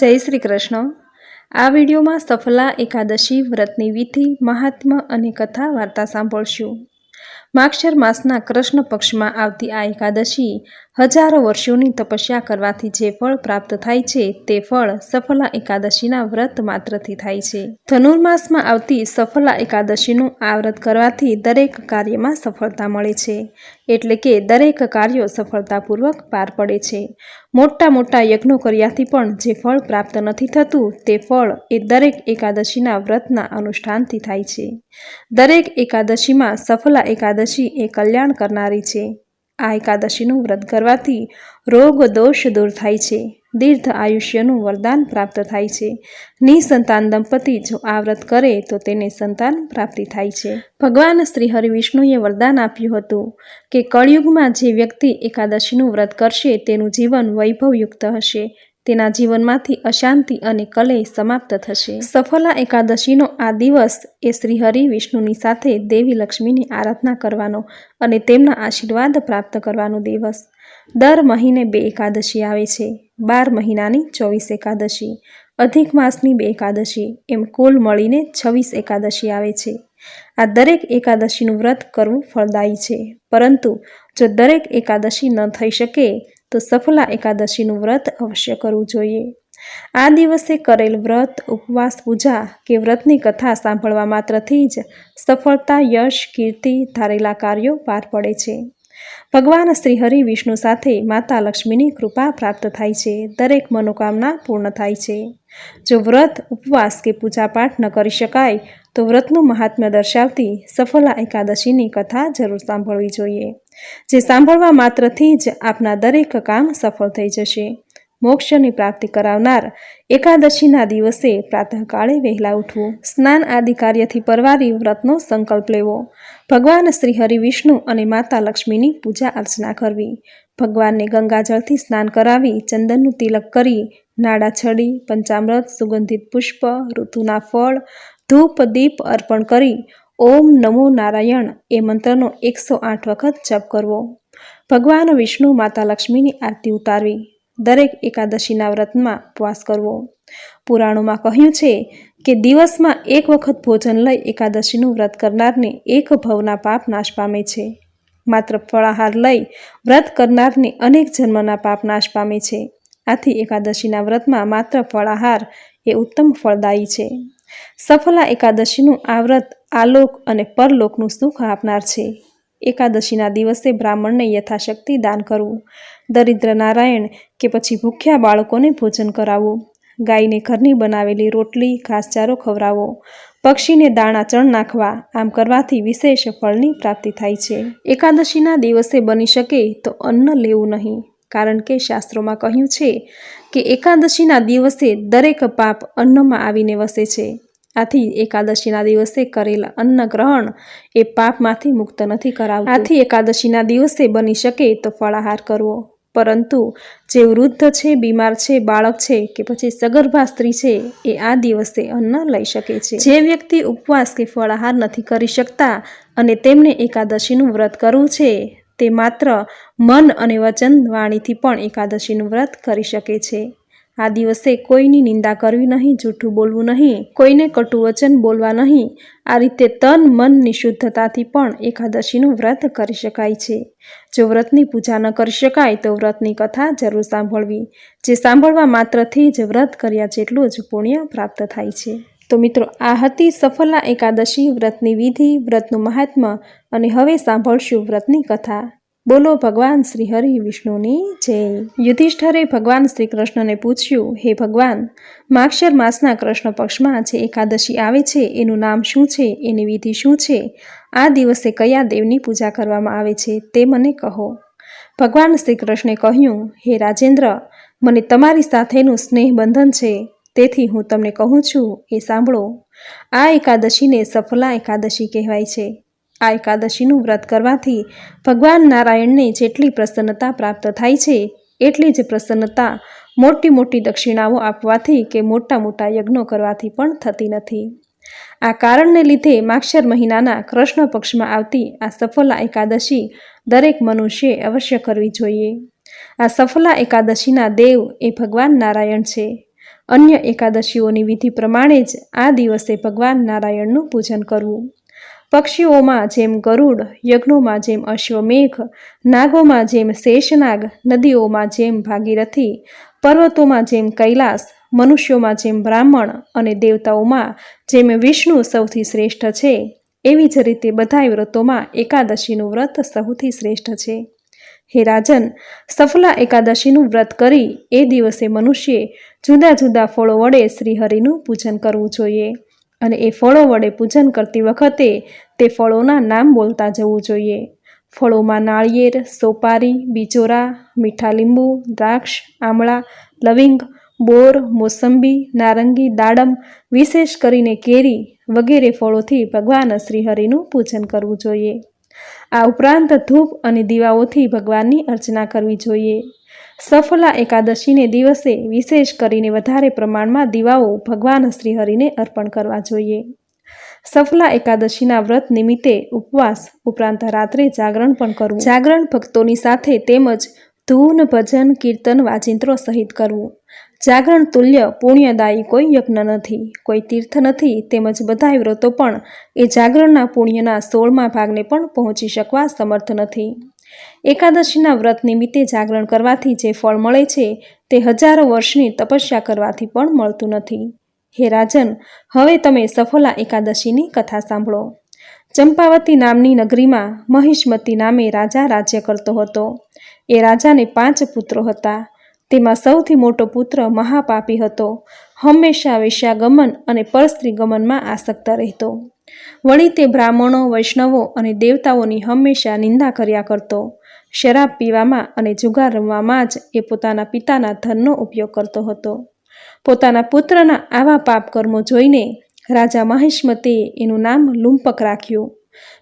જય શ્રી કૃષ્ણ. આ વિડીયોમાં સફલા એકાદશી વ્રતની વિધિ મહાત્મ્ય અને કથા વાર્તા સાંભળશું. માક્ષર માસના કૃષ્ણ પક્ષમાં આવતી આ એકાદશી હજારો વર્ષોની તપસ્યા કરવાથી જે ફળ પ્રાપ્ત થાય છે તે ફળ સફલા એકાદશીના વ્રત માત્રથી થાય છે. ધનુર્માસમાં આવતી સફલા એકાદશીનું આ વ્રત કરવાથી દરેક કાર્યમાં સફળતા મળે છે. એટલે કે દરેક કાર્યો સફળતાપૂર્વક પાર પડે છે. મોટા મોટા યજ્ઞો કર્યાથી પણ જે ફળ પ્રાપ્ત નથી થતું તે ફળ એ દરેક એકાદશીના વ્રતના અનુષ્ઠાનથી થાય છે. દરેક એકાદશીમાં સફલા એકાદશી એ કલ્યાણ કરનારી છે. આ એકાદશીનું વ્રત કરવાથી રોગ દોષ દૂર થાય છે. દીર્ઘ આયુષ્યનું વરદાન પ્રાપ્ત થાય છે. નિસંતાન દંપતી જો આ વ્રત કરે તો તેને સંતાન પ્રાપ્તિ થાય છે. ભગવાન શ્રી હરિવિષ્ણુએ વરદાન આપ્યું હતું કે કળિયુગમાં જે વ્યક્તિ એકાદશીનું વ્રત કરશે તેનું જીવન વૈભવયુક્ત હશે. તેના જીવનમાંથી અશાંતિ અને કલય સમાપ્ત થશે. સફલા એકાદશીનો આ દિવસ એ શ્રી હરિ વિષ્ણુની સાથે દેવી લક્ષ્મીની આરાધના કરવાનો અને તેમના આશીર્વાદ પ્રાપ્ત કરવાનો દિવસ. દર મહિને બે એકાદશી આવે છે. બાર મહિનાની ચોવીસ એકાદશી. અધિક માસની બે એકાદશી. એમ કુલ મળીને છવ્વીસ એકાદશી આવે છે. આ દરેક એકાદશીનું વ્રત કરવું ફળદાયી છે. પરંતુ જો દરેક એકાદશી ન થઈ શકે તો સફલા એકાદશીનું વ્રત અવશ્ય કરવું જોઈએ. આ દિવસે કરેલ વ્રત, ઉપવાસ, પૂજા કે વ્રતની કથા સાંભળવા માત્રથી જ સફળતા, યશ, કીર્તિ ધારેલા કાર્યો પાર પડે છે. ભગવાન શ્રી હરિ વિષ્ણુ સાથે માતા લક્ષ્મીની કૃપા પ્રાપ્ત થાય છે. દરેક મનોકામના પૂર્ણ થાય છે. જો વ્રત, ઉપવાસ કે પૂજાપાઠ ન કરી શકાય તો વ્રતનું મહાત્મ્ય દર્શાવતી સફલા એકાદશીની કથા જરૂર સાંભળવી જોઈએ, જે સાંભળવા માત્રથી જ આપના દરેક કામ સફળ થઈ જશે. મોક્ષની પ્રાપ્તિ કરાવનાર એકાદશીના દિવસે પ્રાતઃકાળે વહેલા ઉઠવું સ્નાન આદિ કાર્યથી પરવારી વ્રતનો સંકલ્પ લેવો. ભગવાન શ્રી હરિ વિષ્ણુ અને માતા લક્ષ્મીની પૂજા અર્ચના કરવી. ભગવાનને ગંગાજળથી સ્નાન કરાવી ચંદનનું તિલક કરી નાડા છડી, પંચામૃત, સુગંધિત પુષ્પ, ઋતુના ફળ ધૂપ દીપ અર્પણ કરી ઓમ નમો નારાયણ એ મંત્રનો એકસો આઠ વખત જપ કરવો. ભગવાન વિષ્ણુ માતા લક્ષ્મીની આરતી ઉતારવી. દરેક એકાદશીના વ્રતમાં ઉપવાસ કરવો. પુરાણોમાં કહ્યું છે કે દિવસમાં એક વખત ભોજન લઈ એકાદશીનું વ્રત કરનારને એક ભવના પાપ નાશ પામે છે. માત્ર ફળાહાર લઈ વ્રત કરનારને અનેક જન્મના પાપ નાશ પામે છે. આથી એકાદશીના વ્રતમાં માત્ર ફળાહાર એ ઉત્તમ ફળદાયી છે. સફલા એકાદશીનું આ વ્રત આલોક અને પરલોકનું સુખ આપનાર છે. એકાદશીના દિવસે બ્રાહ્મણને યથાશક્તિ દાન કરવું. દરિદ્ર નારાયણ કે પછી ભૂખ્યા બાળકોને ભોજન કરાવવું. ગાયને ઘરની બનાવેલી રોટલી, ઘાસચારો ખવડાવવો. પક્ષીને દાણા ચણ નાખવા, આમ કરવાથી વિશેષ ફળની પ્રાપ્તિ થાય છે. એકાદશીના દિવસે બની શકે તો અન્ન લેવું નહીં. કારણ કે શાસ્ત્રોમાં કહ્યું છે કે એકાદશીના દિવસે દરેક પાપ અન્નમાં આવીને વસે છે. આથી એકાદશીના દિવસે કરેલા અન્ન ગ્રહણ એ પાપમાંથી મુક્ત નથી કરાવતું. આથી એકાદશીના દિવસે બની શકે તો ફળાહાર કરવો. પરંતુ જે વૃદ્ધ છે, બીમાર છે, બાળક છે કે પછી સગર્ભા સ્ત્રી છે, એ આ દિવસે અન્ન લઈ શકે છે. જે વ્યક્તિ ઉપવાસ કે ફળાહાર નથી કરી શકતા અને તેમને એકાદશીનું વ્રત કરવું છે તે માત્ર મન અને વચન વાણીથી પણ એકાદશીનું વ્રત કરી શકે છે. આ દિવસે કોઈની નિંદા કરવી નહીં, જૂઠું બોલવું નહીં, કોઈને કટુ વચન બોલવા નહીં, આ રીતે તન મનની શુદ્ધતાથી પણ એકાદશીનું વ્રત કરી શકાય છે. જો વ્રતની પૂજા ન કરી શકાય, તો વ્રતની કથા જરૂર સાંભળવી, જે સાંભળવા માત્રથી જ વ્રત કર્યા જેટલું જ પુણ્ય પ્રાપ્ત થાય છે. તો મિત્રો, આ હતી સફલા એકાદશી, વ્રતની વિધિ, વ્રતનું મહાત્મ્ય અને હવે સાંભળશું વ્રતની કથા. બોલો ભગવાન શ્રી હરિ વિષ્ણુની જય. યુધિષ્ઠરે ભગવાન શ્રી કૃષ્ણને પૂછ્યું, હે ભગવાન, માક્ષર માસના કૃષ્ણ પક્ષમાં જે એકાદશી આવે છે, એનું નામ શું છે? એની વિધિ શું છે? આ દિવસે કયા દેવની પૂજા કરવામાં આવે છે? તે મને કહો. ભગવાન શ્રી કૃષ્ણે કહ્યું, હે રાજેન્દ્ર, મને તમારી સાથેનું સ્નેહ બંધન છે. તેથી હું તમને કહું છું, એ સાંભળો. આ એકાદશીને સફલા એકાદશી કહેવાય છે. આ એકાદશીનું વ્રત કરવાથી ભગવાન નારાયણને જેટલી પ્રસન્નતા પ્રાપ્ત થાય છે, એટલી જ પ્રસન્નતા મોટી મોટી દક્ષિણાઓ આપવાથી કે મોટા મોટા યજ્ઞો કરવાથી પણ થતી નથી. આ કારણને લીધે માક્ષર મહિનાના કૃષ્ણ પક્ષમાં આવતી આ સફલા એકાદશી દરેક મનુષ્યે અવશ્ય કરવી જોઈએ. આ સફલા એકાદશીના દેવ એ ભગવાન નારાયણ છે. અન્ય એકાદશીઓની વિધિ પ્રમાણે જ આ દિવસે ભગવાન નારાયણનું પૂજન કરવું. પક્ષીઓમાં જેમ ગરુડ, યજ્ઞોમાં જેમ અશ્વમેઘ, નાગોમાં જેમ શેષનાગ, નદીઓમાં જેમ ભાગીરથી, પર્વતોમાં જેમ કૈલાસ, મનુષ્યોમાં જેમ બ્રાહ્મણ અને દેવતાઓમાં જેમ વિષ્ણુ સૌથી શ્રેષ્ઠ છે, એવી જ રીતે બધાય વ્રતોમાં એકાદશીનું વ્રત સૌથી શ્રેષ્ઠ છે. હે રાજન, સફલા એકાદશીનું વ્રત કરી એ દિવસે મનુષ્યે જુદા જુદા ફળો વડે શ્રીહરિનું પૂજન કરવું જોઈએ અને એ ફળો વડે પૂજન કરતી વખતે તે ફળોના નામ બોલતા જવું જોઈએ. ફળોમાં નાળિયેર, સોપારી બિચોરા મીઠા લીંબુ, દ્રાક્ષ, આમળા, લવિંગ, બોર, મોસંબી, નારંગી, દાડમ વિશેષ કરીને કેરી વગેરે ફળોથી ભગવાન શ્રીહરિનું પૂજન કરવું જોઈએ. આ ઉપરાંત ધૂપ અને દીવાઓથી ભગવાનની અર્ચના કરવી જોઈએ. સફલા એકાદશીને દિવસે વિશેષ કરીને વધારે પ્રમાણમાં દીવાઓ ભગવાન શ્રીહરિને અર્પણ કરવા જોઈએ. સફલા એકાદશીના વ્રત નિમિત્તે ઉપવાસ ઉપરાંત રાત્રે જાગરણ પણ કરવું. જાગરણ ભક્તોની સાથે તેમજ ધૂન ભજન કીર્તન વાજિંત્રો સહિત કરવું. જાગરણ તુલ્ય પુણ્યદાયી કોઈ યજ્ઞ નથી, કોઈ તીર્થ નથી તેમજ બધાય વ્રતો પણ એ જાગરણના પુણ્યના સોળમા ભાગને પણ પહોંચી શકવા સમર્થ નથી. એકાદશીના વ્રત નિમિત્તે જાગરણ કરવાથી જે ફળ મળે છે તે હજારો વર્ષની તપસ્યા કરવાથી પણ મળતું નથી. હે રાજન, હવે તમે સફલા એકાદશીની કથા સાંભળો. ચંપાવતી નામની નગરીમાં મહિષ્મતી નામે રાજા રાજ્ય કરતો હતો. એ રાજાને પાંચ પુત્રો હતા. તેમાં સૌથી મોટો પુત્ર મહાપાપી હતો. હંમેશા વેશ્યાગમન અને પરસ્ત્રી ગમનમાં આસક્ત રહેતો. વળી તે બ્રાહ્મણો, વૈષ્ણવો અને દેવતાઓની હંમેશા નિંદા કર્યા કરતો. શરાબ પીવામાં અને જુગાર રમવામાં જ એ પોતાના પિતાના ધનનો ઉપયોગ કરતો હતો. પોતાના પુત્રના આવા પાપ કર્મો જોઈને રાજા મહેશમતીએ એનું નામ લુંપક રાખ્યું.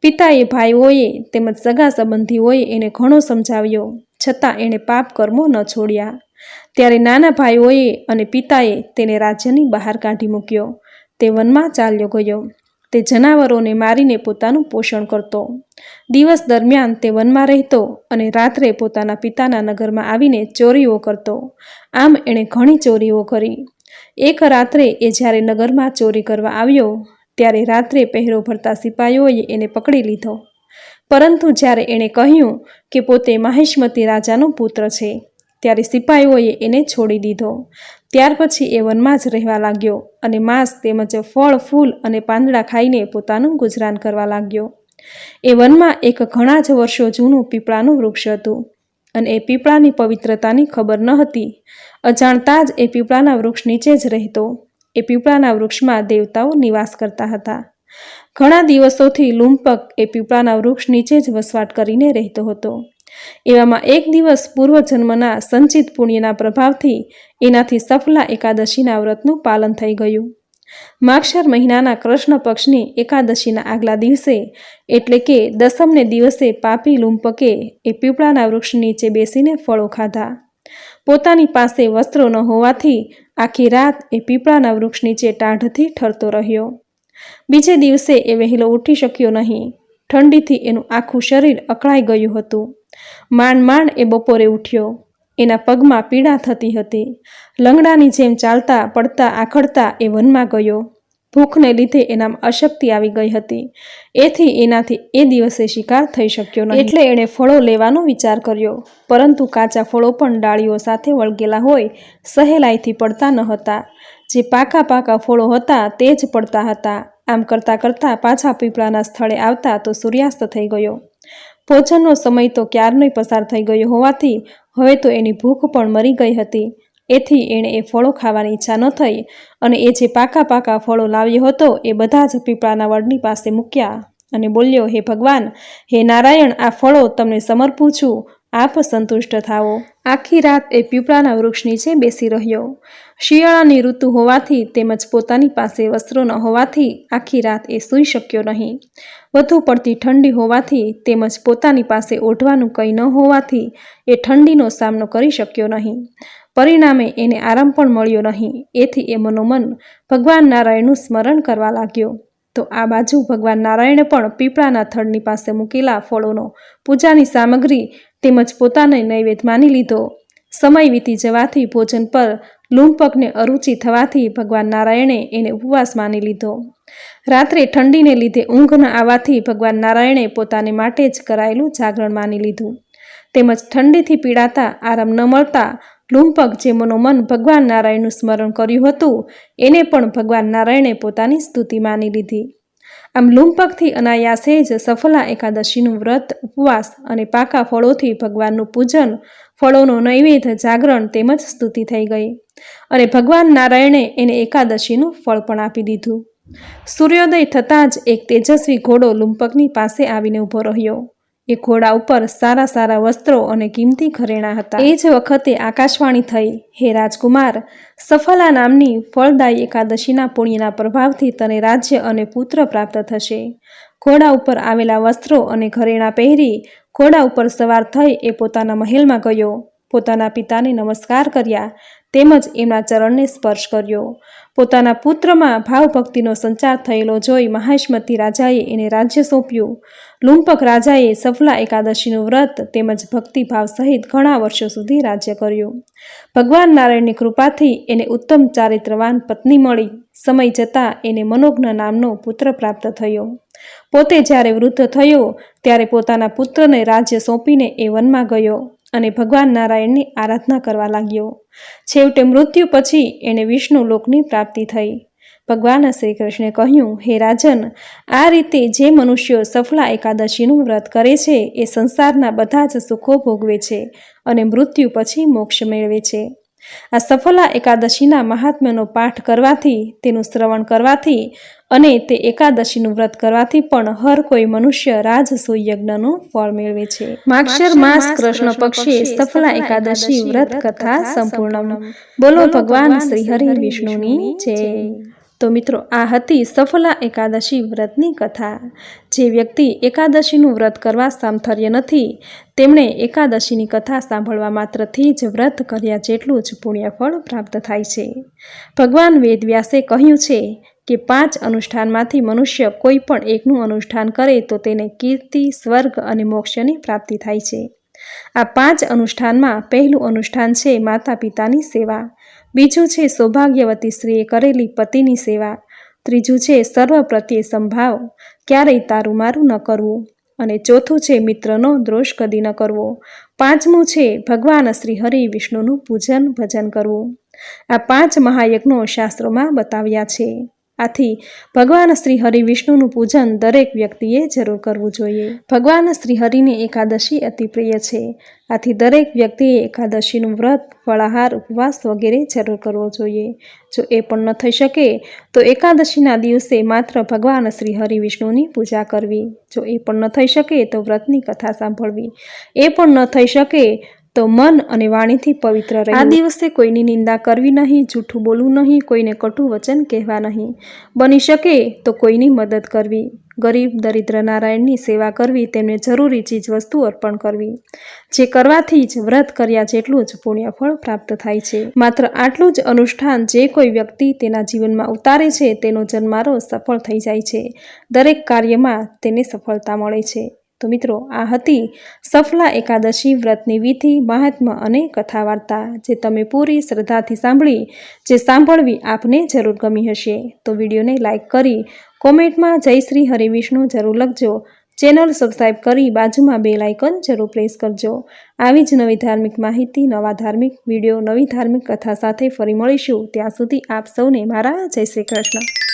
પિતાએ ભાઈઓએ તેમજ સગા સંબંધીઓએ એને ઘણો સમજાવ્યો, છતાં એણે પાપ કર્મો ન છોડ્યા. ત્યારે નાના ભાઈઓએ અને પિતાએ તેને રાજ્યની બહાર કાઢી મૂક્યો. તે વનમાં ચાલ્યો ગયો. તે જનાવરોને મારીને પોતાનું પોષણ કરતો. દિવસ દરમિયાન તે વનમાં રહેતો અને રાત્રે પોતાના પિતાના નગરમાં આવીને ચોરીઓ કરતો. આમ એણે ઘણી ચોરીઓ કરી. એક રાત્રે એ જ્યારે નગરમાં ચોરી કરવા આવ્યો, ત્યારે રાત્રે પહેરો ભરતા સિપાહીઓએ એને પકડી લીધો. પરંતુ જ્યારે એણે કહ્યું કે પોતે મહેશમતી રાજાનો પુત્ર છે ત્યારે સિપાહીઓએ એને છોડી દીધો. ત્યાર પછી એ વનમાં જ રહેવા લાગ્યો અને માંસ તેમજ ફળ, ફૂલ અને પાંદડા ખાઈને પોતાનું ગુજરાન કરવા લાગ્યો. એ વનમાં એક ઘણા જ વર્ષો જૂનું પીપળાનું વૃક્ષ હતું અને એ પીપળાની પવિત્રતાની ખબર ન હતી. અજાણતા જ એ પીપળાના વૃક્ષ નીચે જ રહેતો. એ પીપળાના વૃક્ષમાં દેવતાઓ નિવાસ કરતા હતા. ઘણા દિવસોથી લુંપક એ પીપળાના વૃક્ષ નીચે જ વસવાટ કરીને રહેતો હતો. એવામાં એક દિવસ પૂર્વજન્મના સંચિત પુણ્યના પ્રભાવથી એનાથી સફલા એકાદશીના વ્રતનું પાલન થઈ ગયું. માક્ષર મહિનાના કૃષ્ણ પક્ષની એકાદશીના આગલા દિવસે, એટલે કે દસમને દિવસે પાપી લુંપકે એ પીપળાના વૃક્ષ નીચે બેસીને ફળો ખાધા. પોતાની પાસે વસ્ત્રો ન હોવાથી આખી રાત એ પીપળાના વૃક્ષ નીચે ટાઢથી ઠરતો રહ્યો. બીજે દિવસે એ વહેલો ઉઠી શક્યો નહીં. ઠંડીથી એનું આખું શરીર અકળાઈ ગયું હતું. માંડ માંડ એ બપોરે ઉઠ્યો. એના પગમાં પીડા થતી હતી. લંગડાની જેમ ચાલતા, પડતા, આખડતા એ વનમાં ગયો. ભૂખને લીધે એનામાં અશક્તિ આવી ગઈ હતી. એથી એનાથી એ દિવસે શિકાર થઈ શક્યો નહીં. એટલે એણે ફળો લેવાનો વિચાર કર્યો. પરંતુ કાચા ફળો પણ ડાળીઓ સાથે વળગેલા હોય, સહેલાઈથી પડતા ન હતા. જે પાકા પાકા ફળો હતા તે જ પડતા હતા. આમ કરતાં કરતાં પાછા પીપળાના સ્થળે આવતા તો સૂર્યાસ્ત થઈ ગયો. ભોજનનો સમય તો ક્યારનોય પસાર થઈ ગયો હોવાથી હવે તો એની ભૂખ પણ મરી ગઈ હતી. એથી એણે એ ફળો ખાવાની ઈચ્છા ન થઈ અને એ જે પાકા પાકા ફળો લાવ્યો હતો એ બધા જ પીપળાના વડની પાસે મૂક્યા અને બોલ્યો, હે ભગવાન, હે નારાયણ, આ ફળો તમને સમર્પું છું. આપ સંતુષ્ટ થાવો આખી રાત એ પીપળાના વૃક્ષ નીચે બેસી રહ્યો. શિયાળાની ઋતુ હોવાથી તેમજ પોતાની પાસે વસ્ત્રો ન હોવાથી આખી રાત એ સૂઈ શક્યો નહીં. વધુ પડતી ઠંડી હોવાથી તેમજ પોતાની પાસે ઓઢવાનું કંઈ ન હોવાથી એ ઠંડીનો સામનો કરી શક્યો નહીં. પરિણામે એને આરામ પણ મળ્યો નહીં. એથી એ મનોમન ભગવાન નારાયણનું સ્મરણ કરવા લાગ્યો. તો આ બાજુ ભગવાન નારાયણે પણ પીપળાના થડની પાસે મૂકેલા ફળોનો પૂજાની સામગ્રી તેમજ પોતાને નૈવેદ્ય માની લીધો. સમય વીતી જવાથી ભોજન પર લૂંપકને અરુચિ થવાથી ભગવાન નારાયણે એને ઉપવાસ માની લીધો. રાત્રે ઠંડીને લીધે ઊંઘ ન આવવાથી ભગવાન નારાયણે પોતાને માટે જ કરાયેલું જાગરણ માની લીધું. તેમજ ઠંડીથી પીડાતા, આરામ ન મળતા, લૂંપક જે મનોમન ભગવાન નારાયણનું સ્મરણ કર્યું હતું, એને પણ ભગવાન નારાયણે પોતાની સ્તુતિ માની લીધી. આમ લુંપકથી અનાયાસે જ સફલા એકાદશીનું વ્રત, ઉપવાસ અને પાકા ફળોથી ભગવાનનું પૂજન, ફળોનો નૈવેદ્ય જાગરણ તેમજ સ્તુતિ થઈ ગઈ. અને ભગવાન નારાયણે એને એકાદશીનું ફળ પણ આપી દીધું. સૂર્યોદય થતાં જ એક તેજસ્વી ઘોડો લુંપકની પાસે આવીને ઊભો રહ્યો. એ ઘોડા ઉપર સારા સારા વસ્ત્રો અને કિંમતી ઘરેણાં હતા. એ જ વખતે આકાશવાણી થઈ, હે રાજકુમાર, સફલા નામની ફળદાયી એકાદશીના પુણ્યના પ્રભાવથી તને રાજ્ય અને પુત્ર પ્રાપ્ત થશે. ઘોડા ઉપર આવેલા વસ્ત્રો અને ઘરેણાં પહેરી, ઘોડા ઉપર સવાર થઈ એ પોતાના મહેલમાં ગયો. પોતાના પિતાને નમસ્કાર કર્યા. તેમજ એમના ચરણને સ્પર્શ કર્યો. પોતાના પુત્રમાં ભાવભક્તિનો સંચાર થયેલો જોઈ મહેશમતી રાજાએ એને રાજ્ય સોંપ્યું. લુંપક રાજાએ સફલા એકાદશીનું વ્રત તેમજ ભક્તિભાવ સહિત ઘણા વર્ષો સુધી રાજ્ય કર્યું. ભગવાન નારાયણની કૃપાથી એને ઉત્તમ ચારિત્રવાન પત્ની મળી. સમય જતાં એને મનોજ્ઞ નામનો પુત્ર પ્રાપ્ત થયો. પોતે જ્યારે વૃદ્ધ થયો, ત્યારે પોતાના પુત્રને રાજ્ય સોંપીને એ વનમાં ગયો. અને ભગવાન નારાયણની આરાધના કરવા લાગ્યો. છેવટે મૃત્યુ પછી એણે વિષ્ણુ લોકની પ્રાપ્તિ થઈ. ભગવાન શ્રી કૃષ્ણે કહ્યું, હે રાજન, આ રીતે જે મનુષ્યો સફલા એકાદશીનું વ્રત કરે છે, એ સંસારના બધા જ સુખો ભોગવે છે અને મૃત્યુ પછી મોક્ષ મેળવે છે. આ સફલા એકાદશીના મહાત્મ્યનો પાઠ કરવાથી, તેનું શ્રવણ કરવાથી અને તે એકાદશીનું વ્રત કરવાથી પણ હર કોઈ મનુષ્ય રાજસુ યજ્ઞનું ફળ મેળવે છે. માક્ષર માસ કૃષ્ણ પક્ષે સફલા એકાદશી વ્રત કથા સંપૂર્ણ. બોલો ભગવાન શ્રી હરિ વિષ્ણુની જય. તો મિત્રો આ હતી સફલા એકાદશી વ્રતની કથા. જે વ્યક્તિ એકાદશીનું વ્રત કરવા સામથર્ય નથી તેમણે એકાદશીની કથા સાંભળવા માત્રથી જ વ્રત કર્યા જેટલું જ પુણ્યફળ પ્રાપ્ત થાય છે. ભગવાન વેદવ્યાસે કહ્યું છે કે પાંચ અનુષ્ઠાનમાંથી મનુષ્ય કોઈ પણ એકનું અનુષ્ઠાન કરે તો તેને કીર્તિ, સ્વર્ગ અને મોક્ષની પ્રાપ્તિ થાય છે. આ પાંચ અનુષ્ઠાનમાં પહેલું અનુષ્ઠાન છે માતા પિતાની સેવા. બીજું છે સૌભાગ્યવતી સ્ત્રીએ કરેલી પતિની સેવા. ત્રીજું છે સર્વ પ્રત્યે સંભાવ. ક્યારેય તારું મારું ન કરવું. અને ચોથું છે મિત્રનો દ્રોષ કદી ન કરવો. પાંચમું છે ભગવાન શ્રી હરિ વિષ્ણુનું પૂજન ભજન કરવું. આ પાંચ મહાયજ્ઞો શાસ્ત્રોમાં બતાવ્યા છે. આથી ભગવાન શ્રી હરિ વિષ્ણુનું પૂજન દરેક વ્યક્તિએ જરૂર કરવું જોઈએ. ભગવાન શ્રી હરિને એકાદશી અતિ પ્રિય છે. આથી દરેક વ્યક્તિએ એકાદશીનું વ્રત, ફળાહાર, ઉપવાસ વગેરે જરૂર કરવો જોઈએ. જો એ પણ ન થઈ શકે, તો એકાદશીના દિવસે માત્ર ભગવાન શ્રી હરિ વિષ્ણુની પૂજા કરવી. જો એ પણ ન થઈ શકે, તો વ્રતની કથા સાંભળવી. એ પણ ન થઈ શકે તો મન અને વાણીથી પવિત્ર રહે. આ દિવસે કોઈની નિંદા કરવી નહીં, જૂઠું બોલવું નહીં, કોઈને કટુ વચન કહેવા નહીં. બની શકે તો કોઈની મદદ કરવી. ગરીબ, દરિદ્ર નારાયણની સેવા કરવી, તેમને જરૂરી ચીજ વસ્તુ અર્પણ કરવી. જે કરવાથી જ વ્રત કર્યા જેટલું જ પુણ્યફળ પ્રાપ્ત થાય છે. માત્ર આટલું જ અનુષ્ઠાન જે કોઈ વ્યક્તિ તેના જીવનમાં ઉતારે છે, તેનો જન્મારો સફળ થઈ જાય છે. દરેક કાર્યમાં તેને સફળતા મળે છે. તો મિત્રો, આ હતી સફલા એકાદશી વ્રતની વિધિ મહાત્મા અને કથા વાર્તા જે તમે પૂરી શ્રદ્ધાથી સાંભળી, જે સાંભળવી આપને જરૂર ગમી હશે. તો વિડીયોને લાઇક કરી, કોમેન્ટમાં જય શ્રી હરિવિષ્ણુ જરૂર લખજો. ચેનલ સબસ્ક્રાઈબ કરી બાજુમાં બે લાઇકન જરૂર પ્રેસ કરજો. આવી જ નવી ધાર્મિક માહિતી, નવા ધાર્મિક વીડિયો, નવી ધાર્મિક કથા સાથે ફરી મળીશું. ત્યાં સુધી આપ સૌને મારા જય શ્રી કૃષ્ણ.